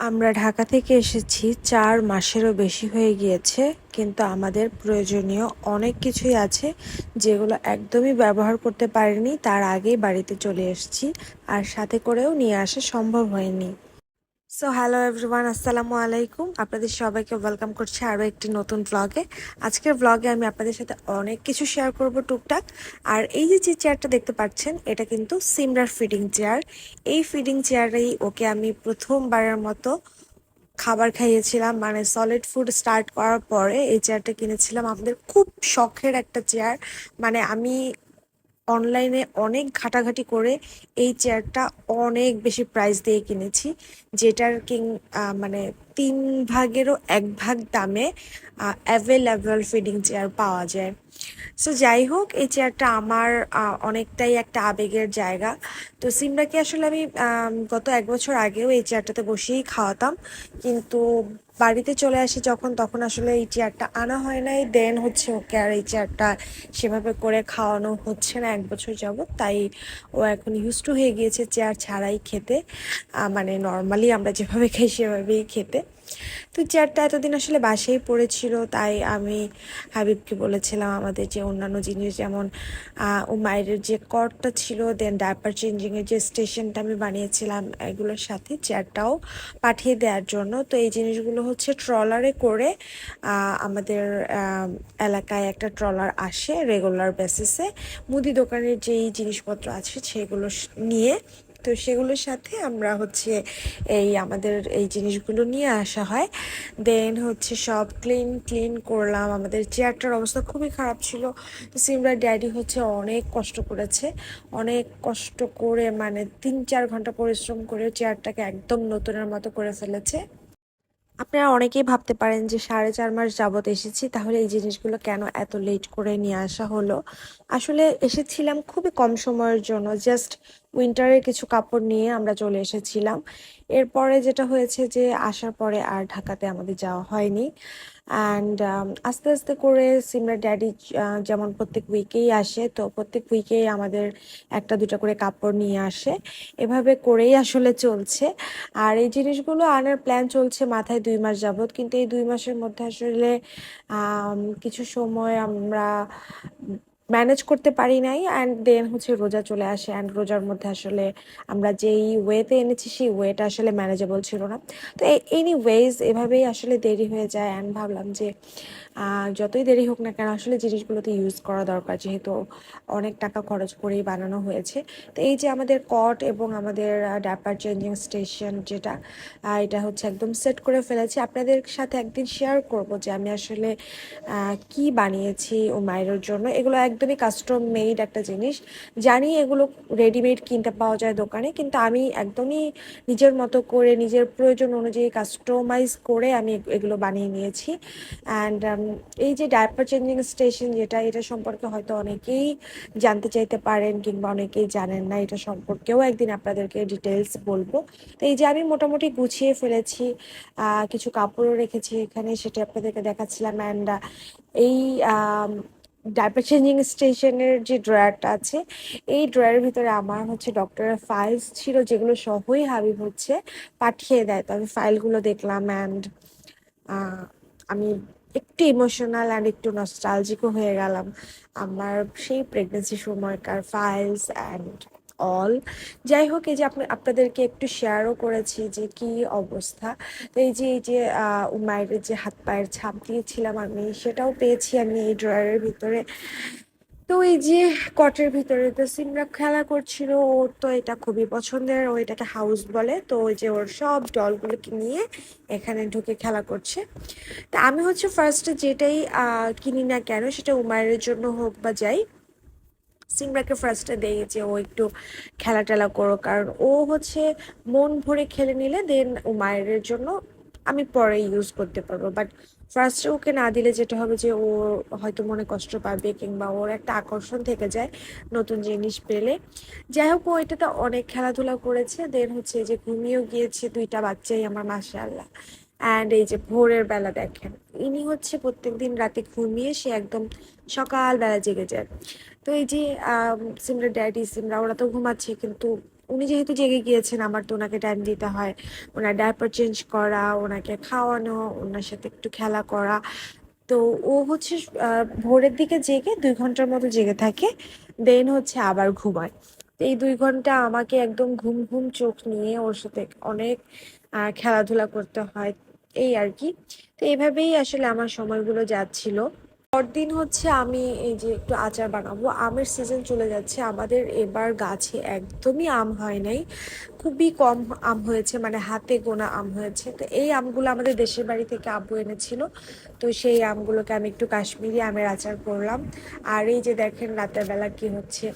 আমরা ঢাকা থেকে এসেছি, চার মাসেরও বেশি হয়ে গিয়েছে, কিন্তু আমাদের প্রয়োজনীয় অনেক কিছুই আছে যেগুলো একদমই ব্যবহার করতে পারিনি, তার আগেই বাড়িতে চলে এসেছি, আর সাথে করেও নিয়ে আসা সম্ভব হয়নি। সো হ্যালো এভরিওয়ান আসসালামু আলাইকুম আপনাদের সবাইকে ওয়েলকাম করছি আরও একটি নতুন ব্লগে আজকের ব্লগে আমি আপনাদের সাথে অনেক কিছু শেয়ার করব টুকটাক। আর এই যে যে চেয়ারটা দেখতে পাচ্ছেন, এটা কিন্তু সিমরার ফিডিং চেয়ার এই ফিডিং চেয়ারেই ওকে আমি প্রথমবারের মতো খাবার খাইয়েছিলাম। মানে সলিড ফুড স্টার্ট করার পরে এই চেয়ারটা কিনেছিলাম। আমাদের খুব শখের একটা চেয়ার মানে আমি অনলাইনে অনেক ঘাটাঘাটি করে এই চেয়ারটা অনেক বেশি প্রাইস দিয়ে কিনেছি, যেটার কিং মানে তিন ভাগেরও এক ভাগ দামে অ্যাভেলেবল ফিডিং চেয়ার পাওয়া যায়। সো যাই হোক, এই চেয়ারটা আমার অনেকটাই একটা আবেগের জায়গা। তো সিমরাকে আসলে আমি গত এক বছর আগেও এই চেয়ারটাতে বসেই খাওয়াতাম, কিন্তু বাড়িতে চলে আসি যখন, তখন আসলে এই চেয়ারটা আনা হয় নাই। দেন হচ্ছে ওকে আর এই চেয়ারটা সেভাবে করে খাওয়ানো হচ্ছে না, এক বছর যাবত তাই ও এখন ইউজ টু হয়ে গিয়েছে চেয়ার ছাড়াই খেতে। মানে নর্মালি আমরা যেভাবে খাই, সেভাবেই খেতে। তো চেয়ারটা এতদিন আসলে বাসেই পড়েছিল, তাই আমি হাবিবকে বলেছিলাম আমাদের যে অন্যান্য জিনিস যেমন ও মায়ের যে কর্ডটা ছিল দেন ডায়াপার চেঞ্জিংয়ের যে স্টেশনটা আমি বানিয়েছিলাম, এগুলোর সাথে চেয়ারটাও পাঠিয়ে দেওয়ার জন্য। তো এই জিনিসগুলো হচ্ছে ট্রলারে করে আমাদের এলাকায় একটা ট্রলার আসে রেগুলার বেসিসে মুদি দোকানের যেই জিনিসপত্র আছে সেগুলো নিয়ে, তো সেগুলোর সাথে আমরা হচ্ছে এই আমাদের এই জিনিসগুলো নিয়ে আসা হয়। দেন হচ্ছে সব ক্লিন ক্লিন করলাম। আমাদের চেয়ারটার অবস্থা খুবই খারাপ ছিল। তো সিমরার ড্যাডি হচ্ছে অনেক কষ্ট করেছে। অনেক কষ্ট করে মানে তিন চার ঘণ্টা পরিশ্রম করে চেয়ারটাকে একদম নতুনের মতো করে ফেলেছে। আপনারা অনেকেই ভাবতে পারেন যে সাড়ে চার মাস যাবত এসেছি, তাহলে এই জিনিসগুলো কেন এত লেট করে নিয়ে আসা হলো? আসলে এসেছিলাম খুবই কম সময়ের জন্য জাস্ট উইন্টারের কিছু কাপড় নিয়ে আমরা চলে এসেছিলাম। এরপরে যেটা হয়েছে যে, আসার পরে আর ঢাকাতে আমাদের যাওয়া হয়নি। অ্যান্ড আস্তে আস্তে করে সিমরার ড্যাডি যেমন প্রত্যেক উইকেই আসে, তো প্রত্যেক উইকেই আমাদের একটা দুটা করে কাপড় নিয়ে আসে। এভাবে করেই আসলে চলছে। আর এই জিনিসগুলো আনার প্ল্যান চলছে মাথায় দুই মাস যাবৎ। কিন্তু এই দুই মাসের মধ্যে আসলে কিছু সময় আমরা ম্যানেজ করতে পারি নাই অ্যান্ড দেন হচ্ছে রোজা চলে আসে অ্যান্ড রোজার মধ্যে আসলে আমরা যেই ওয়েতে এনেছি সেই ওয়েটা আসলে ম্যানেজেবল ছিল না। তো এনি ওয়েজ এভাবেই আসলে দেরি হয়ে যায় অ্যান্ড ভাবলাম যে যতই দেরি হোক না কেন আসলে জিনিসগুলোতে ইউজ করা দরকার, যেহেতু অনেক টাকা খরচ করেই বানানো হয়েছে। তো এই যে আমাদের কট এবং আমাদের ড্যাপার চেঞ্জিং স্টেশন যেটা এটা হচ্ছে একদম সেট করে ফেলেছি। আপনাদের সাথে একদিন শেয়ার করব যে আমি আসলে কি বানিয়েছি ও মায়ের জন্য। এগুলো একদমই কাস্টম মেড একটা জিনিস। জানি এগুলো রেডিমেড কিনতে পাওয়া যায় দোকানে, কিন্তু আমি একদমই নিজের মতো করে, নিজের প্রয়োজন অনুযায়ী কাস্টমাইজ করে আমি এগুলো বানিয়ে নিয়েছি। অ্যান্ড এই যে ডায়াপার চেঞ্জিং স্টেশন যেটা, এটা সম্পর্কে হয়তো অনেকেই জানতে চাইতে পারেন কিংবা অনেকেই জানেন না, এটা সম্পর্কেও একদিন আপনাদেরকে ডিটেলস বলব। তো এই যে আমি মোটামুটি গুছিয়ে ফেলেছি কিছু কাপড়ও রেখেছি এখানে, সেটা আপনাদেরকে দেখাচ্ছিলাম। অ্যান্ড এই ডায়াপার চেঞ্জিং স্টেশনের যে ড্রয়ারটা আছে, এই ড্রয়ারের ভিতরে আমার হচ্ছে ডক্টরের ফাইলস ছিল, যেগুলো সহই হাবিব হচ্ছে পাঠিয়ে দেয়। তো আমি ফাইলগুলো দেখলাম অ্যান্ড আমি একটু ইমোশনাল অ্যান্ড একটু নস্টালজিকও হয়ে গেলাম। আমার সেই প্রেগনেন্সি সময়কার ফাইলস অ্যান্ড অল যাই হোক, এই যে আপনি, আপনাদেরকে একটু শেয়ারও করেছি যে কি অবস্থা। তো এই যে এই যে উমায়ের যে হাত পায়ের ছাপ দিয়েছিলাম আমি, সেটাও পেয়েছি আমি এই ড্রয়ারের ভিতরে। তো এই যে কটের ভিতরে তো সিমরা খেলা করছিল, ওর তো এটা খুবই পছন্দের, ও এটাকে হাউস বলে। তো ওই যে ওর সব ডলগুলোকে নিয়ে এখানে ঢুকে খেলা করছে। তা আমি হচ্ছে ফার্স্টে যেটাই কিনি না কেন, সেটা উমায়ের জন্য হোক বা যাই সিমরাকে ফার্স্টে দেই যে ও একটু খেলা টেলা করো কারণ ও হচ্ছে মন ভরে খেলে নিলে দেন ও মায়ের জন্য আমি পরে ইউজ করতে পারব। বাট ফার্স্টে ওকে না দিলে যেটা হবে যে ও হয়তো মনে কষ্ট পাবে কিংবা ওর একটা আকর্ষণ থেকে যায় নতুন জিনিস পেলে। যাই হোক, ও এটাতে অনেক খেলাধুলা করেছে। দেন হচ্ছে যে ঘুমিয়েও গিয়েছে দুইটা বাচ্চাই আমার মাশাআল্লাহ। অ্যান্ড এই যে ভোরের বেলা দেখেন, ইনি হচ্ছে প্রত্যেকদিন রাতে ঘুমিয়ে সে একদম সকালবেলা জেগে যায়। তো এই যে সিমরা ড্যাডি সিমরা, ওরা তো ঘুমাচ্ছে, কিন্তু উনি যেহেতু জেগে গিয়েছেন, আমার তো ওনাকে টাইম দিতে হয়। ওনার ডায়াপার চেঞ্জ করা, ওনাকে খাওয়ানো, ওনার সাথে একটু খেলা করা। তো ও হচ্ছে ভোরের দিকে জেগে দুই ঘণ্টার মতো জেগে থাকে, দেন হচ্ছে আবার ঘুমায়। এই দুই ঘণ্টা আমাকে একদম ঘুম ঘুম চোখ নিয়ে ওর সাথে অনেক খেলাধুলা করতে হয়, এই আর কি। তো এইভাবেই আসলে আমার সময়গুলো যাচ্ছিল। পরদিন হচ্ছে আমি এই যে একটু আচার বানাবো। আমের সিজন চলে যাচ্ছে। আমাদের এবার গাছে একদমই আম হয় নাই। খুবই কম আম হয়েছে মানে হাতে গোনা আম হয়েছে। তো এই আমগুলো আমাদের দেশের বাড়ি থেকে আব্বু এনেছিল। তো সেই আমগুলোকে আমি একটু কাশ্মীরি আমের আচার করলাম। আর এই যে দেখেন রাতের বেলা কি হচ্ছে।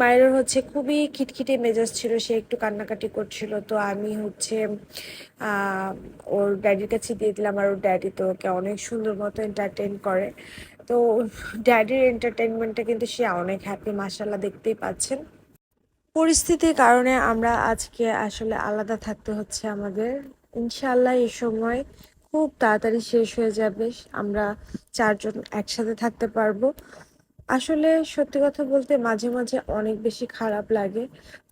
মায়ের হচ্ছে খুবই খিটখিটে মেজাজ ছিল, সে একটু কান্নাকাটি করছিল। তো আমি হচ্ছে ওর ড্যাডির কাছে দিয়ে দিলাম। আর ওর ড্যাডি তো ওকে অনেক সুন্দর মতো এন্টারটেন করে। তো ড্যাডির এন্টারটেনমেন্টে কিন্তু সে অনেক হ্যাপি মাসাল্লাহ দেখতেই পাচ্ছেন। পরিস্থিতির কারণে আমরা আজকে আসলে আলাদা থাকতে হচ্ছে আমাদের। ইনশাল্লাহ এই সময় খুব তাড়াতাড়ি শেষ হয়ে যাবে, আমরা চারজন একসাথে থাকতে পারব। আসলে সত্যি কথা বলতে মাঝে মাঝে অনেক বেশি খারাপ লাগে।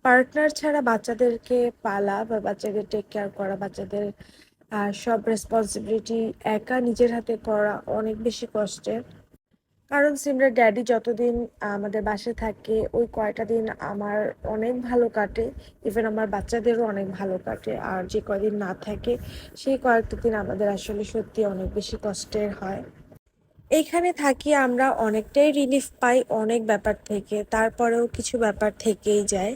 পার্টনার ছাড়া বাচ্চাদেরকে পালা বা বাচ্চাদের টেক কেয়ার করা, বাচ্চাদের সব রেসপন্সিবিলিটি একা নিজের হাতে করা অনেক বেশি কষ্টের। কারণ সিমরার ড্যাডি যতদিন আমাদের বাসায় থাকে, ওই কয়টা দিন আমার অনেক ভালো কাটে। ইভেন আমার বাচ্চাদেরও অনেক ভালো কাটে। আর যে কয়দিন না থাকে, সেই কয়েকটা দিন আমাদের আসলে সত্যি অনেক বেশি কষ্টের হয়। এখানে থাকি আমরা অনেকটাই রিলিফ পাই অনেক ব্যাপার থেকে। তারপরেও কিছু ব্যাপার থেকেই যায়।